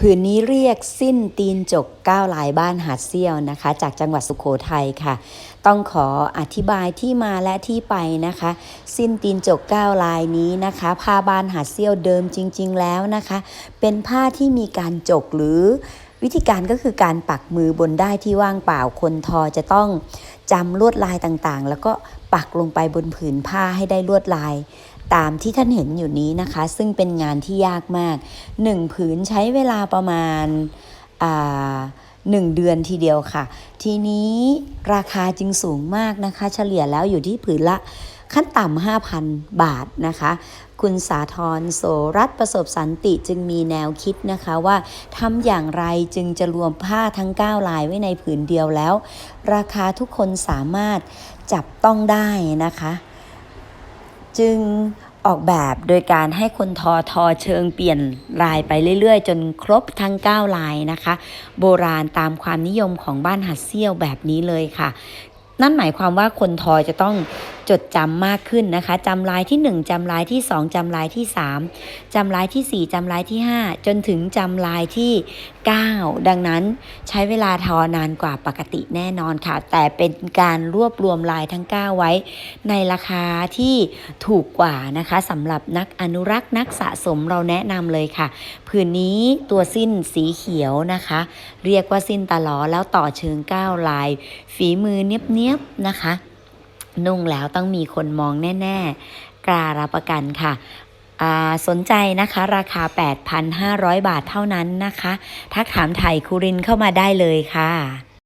ผืนนี้เรียกสิ้นตีนจกก้าวลายบ้านหาดเซี่ยวนะคะ จากจังหวัดสุขโขทัยค่ะ ต้องขออธิบายที่มาและที่ไปนะคะ สิ้นตีนจกก้าวลายนี้นะคะผ้าบ้านหาดเซี่ยวเดิมจริง ๆ แล้วนะคะ เป็นผ้าที่มีการจกหรือวิธีการก็คือการปักมือบนได้ที่ว่างเปล่าคนทอจะต้องจำลวดลายต่างๆ แล้วก็ปักลงไปบนผืนผ้าให้ได้ลวดลาย ตามที่ท่านเห็นอยู่นี้นะคะ ซึ่งเป็นงานที่ยากมากหนึ่งผืนใช้เวลาประมาณาหนึ่งเดือนทีเดียวค่ะ ทีนี้ราคาจึงสูงมากนะคะ เฉลี่ยแล้วอยู่ที่ผืนละขั้นต่ำ 5,000 บาทนะคะ คุณสาธรโสรัตประสบสันติจึงมีแนวคิดนะคะว่าทำอย่างไรจึงจะรวมผ้าทั้ง 9 ลายไว้ในผืนเดียวแล้ว ราคาทุกคนสามารถจับต้องได้นะคะ จึงออกแบบโดยการให้คนทอทอเชิงเปลี่ยนลายไปเรื่อยๆ จนครบทั้ง 9 ลายนะคะ โบราณตามความนิยมของบ้านหัดเซี่ยวแบบนี้เลยค่ะ นั่นหมายความว่าคนทอจะต้อง จดจำมากขึ้นนะคะจำลายที่ 1จำลายที่ 2จำลายที่ 3จำลายที่ 4จำลายที่ 5 จนถึงจำลายที่ 9 ดังนั้นใช้เวลาทอนานกว่าปกติแน่นอนค่ะ แต่เป็นการรวบรวมลายทั้ง 9 ไว้ ในราคาที่ถูกกว่านะคะสำหรับนักอนุรักษ์นักสะสมเราแนะนำเลยค่ะผืนนี้ตัวสิ้นสีเขียวนะคะ เรียกว่าสิ้นตะลอแล้วต่อเชิง9ลาย ฝีมือเนียบๆนะคะ นุ่งแล้วต้องมีคนมองแน่ๆ กล้ารับประกันค่ะสนใจนะคะราคา 8,500 บาทเท่านั้นนะคะ ทักถามไทยคูรินเข้ามาได้เลยค่ะ